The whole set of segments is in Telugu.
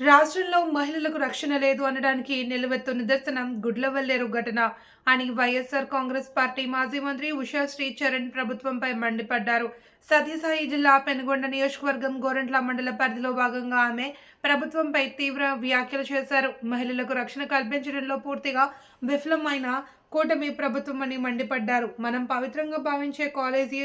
రాష్ట్రంలో మహిళలకు రక్షణ లేదు అనడానికి నిలువెత్తు నిదర్శనం గుడ్లవల్లేరు ఘటన అని వైఎస్ఆర్ కాంగ్రెస్ పార్టీ మాజీ మంత్రి ఉషా శ్రీ చరణ్ ప్రభుత్వంపై మండిపడ్డారు. సత్యసాయి జిల్లా పెనుగొండ నియోజకవర్గం గోరంట్ల మండల పరిధిలో భాగంగా ఆమె ప్రభుత్వంపై తీవ్ర వ్యాఖ్యలు చేశారు. మహిళలకు రక్షణ కల్పించడంలో పూర్తిగా విఫలమైన కూటమి ప్రభుత్వం అని మండిపడ్డారు. మనం పవిత్రంగా భావించే కాలేజీ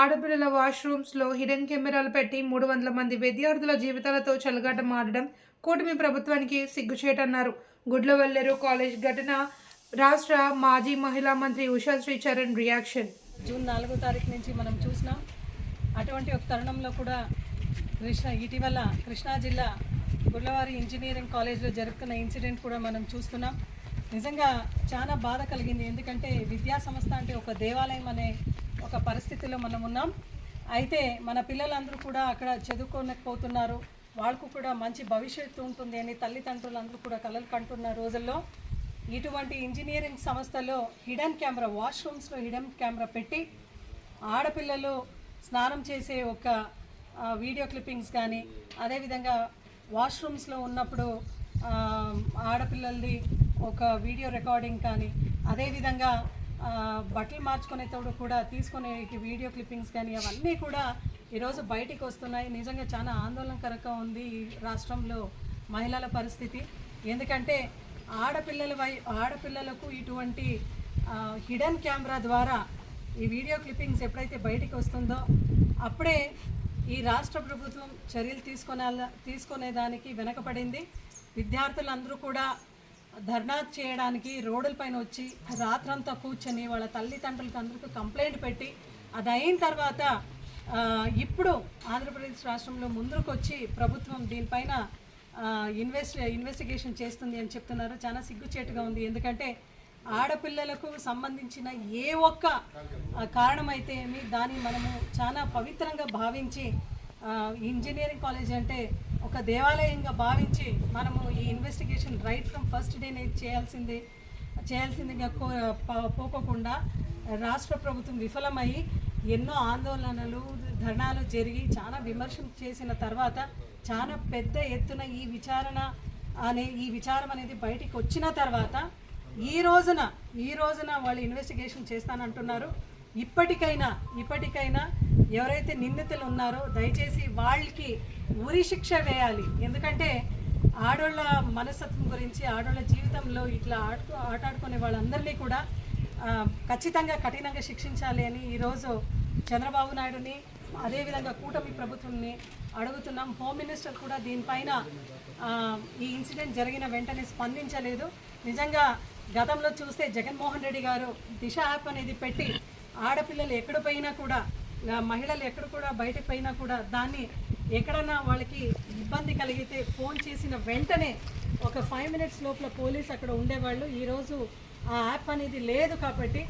ఆడపిల్లల వాష్రూమ్స్లో హిడెన్ కెమెరాలు పెట్టి మూడు వందల మంది విద్యార్థుల జీవితాలతో చెలగాటమాడడం కూటమి ప్రభుత్వానికి సిగ్గుచేటన్నారు. గుడ్లవల్లేరు కాలేజ్ ఘటన రాష్ట్ర మాజీ మహిళా మంత్రి ఉషా శ్రీ చరణ్ రియాక్షన్. జూన్ నాలుగో తారీఖు నుంచి మనం చూసినాం. అటువంటి ఒక తరుణంలో కూడా కృష్ణ ఇటీవల కృష్ణా జిల్లా గుర్లవారి ఇంజనీరింగ్ కాలేజ్లో జరుగుతున్న ఇన్సిడెంట్ కూడా మనం చూస్తున్నాం. నిజంగా చాలా బాధ కలిగింది. ఎందుకంటే విద్యా సంస్థ అంటే ఒక దేవాలయం అనే ఒక పరిస్థితిలో మనం ఉన్నాం. అయితే మన పిల్లలందరూ కూడా అక్కడ చదువుకోలేకపోతున్నారు. వాళ్ళకు కూడా మంచి భవిష్యత్తు ఉంటుంది అని తల్లిదండ్రులందరూ కూడా కలలు కంటున్న రోజుల్లో ఇటువంటి ఇంజనీరింగ్ సంస్థలో హిడెన్ కెమెరా వాష్రూమ్స్లో హిడెన్ కెమెరా పెట్టి ఆడపిల్లలు స్నానం చేసే ఒక వీడియో క్లిప్పింగ్స్ కానీ అదేవిధంగా వాష్రూమ్స్లో ఉన్నప్పుడు ఆడపిల్లలది ఒక వీడియో రికార్డింగ్ కానీ అదేవిధంగా బట్టలు మార్చుకునేటప్పుడు కూడా తీసుకునే వీడియో క్లిప్పింగ్స్ కానీ అవన్నీ కూడా ఈరోజు బయటికి వస్తున్నాయి. నిజంగా చాలా ఆందోళనకరంగా ఉంది ఈ రాష్ట్రంలో మహిళల పరిస్థితి. ఎందుకంటే ఆడపిల్లల వై ఆడపిల్లలకు ఇటువంటి హిడెన్ కెమెరా ద్వారా ఈ వీడియో క్లిప్పింగ్స్ ఎప్పుడైతే బయటికి వస్తుందో అప్పుడే ఈ రాష్ట్ర ప్రభుత్వం చర్యలు తీసుకునే తీసుకునేదానికి వెనకపడింది. విద్యార్థులందరూ కూడా ధర్నా చేయడానికి రోడ్లపైన వచ్చి రాత్రంతా కూర్చొని వాళ్ళ తల్లిదండ్రులకు అందరికీ కంప్లైంట్ పెట్టి అది అయిన తర్వాత ఇప్పుడు ఆంధ్రప్రదేశ్ రాష్ట్రంలో ముందుకు వచ్చి ప్రభుత్వం దీనిపైన ఇన్వెస్ట్ ఇన్వెస్టిగేషన్ చేస్తుంది అని చెప్తున్నారు. చాలా సిగ్గుచేటుగా ఉంది. ఎందుకంటే ఆడపిల్లలకు సంబంధించిన ఏ ఒక్క కారణమైతే ఏమి దాన్ని మనము చాలా పవిత్రంగా భావించి ఇంజనీరింగ్ కాలేజ్ అంటే ఒక దేవాలయంగా భావించి మనము ఈ ఇన్వెస్టిగేషన్ రైట్ ఫ్రమ్ ఫస్ట్ డేనే చేయాల్సింది చేయాల్సిందిగా కో పోకోకుండా రాష్ట్ర ప్రభుత్వం విఫలమయ్యి ఎన్నో ఆందోళనలు ధర్నాలు జరిగి చాలా విమర్శలు చేసిన తర్వాత చాలా పెద్ద ఎత్తున ఈ విచారణ అనే ఈ విచారం అనేది బయటికి వచ్చిన తర్వాత ఈ రోజున ఈ రోజున వాళ్ళు ఇన్వెస్టిగేషన్ చేస్తానంటున్నారు. ఇప్పటికైనా ఇప్పటికైనా ఎవరైతే నిందితులు ఉన్నారో దయచేసి వాళ్ళకి ఉరి శిక్ష వేయాలి. ఎందుకంటే ఆడోళ్ళ మనస్తత్వం గురించి ఆడోళ్ళ జీవితంలో ఇట్లా ఆడుకో ఆటాడుకునే వాళ్ళందరినీ కూడా ఖచ్చితంగా కఠినంగా శిక్షించాలి అని ఈరోజు చంద్రబాబు నాయుడుని అదేవిధంగా కూటమి ప్రభుత్వాన్ని అడుగుతున్నాం. హోమ్ మినిస్టర్ కూడా దీనిపైన ఈ ఇన్సిడెంట్ జరిగిన వెంటనే స్పందించలేదు. నిజంగా గతంలో చూస్తే జగన్మోహన్ రెడ్డి గారు దిశ యాప్ అనేది పెట్టి ఆడపిల్లలు ఎక్కడ పోయినా కూడా మహిళలు ఎక్కడ కూడా బయటకు పోయినా కూడా దాన్ని ఎక్కడన్నా వాళ్ళకి ఇబ్బంది కలిగితే ఫోన్ చేసిన వెంటనే ఒక ఫైవ్ మినిట్స్ లోపల పోలీస్ అక్కడ ఉండేవాళ్ళు. ఈరోజు ఆ యాప్ అనేది లేదు కాబట్టి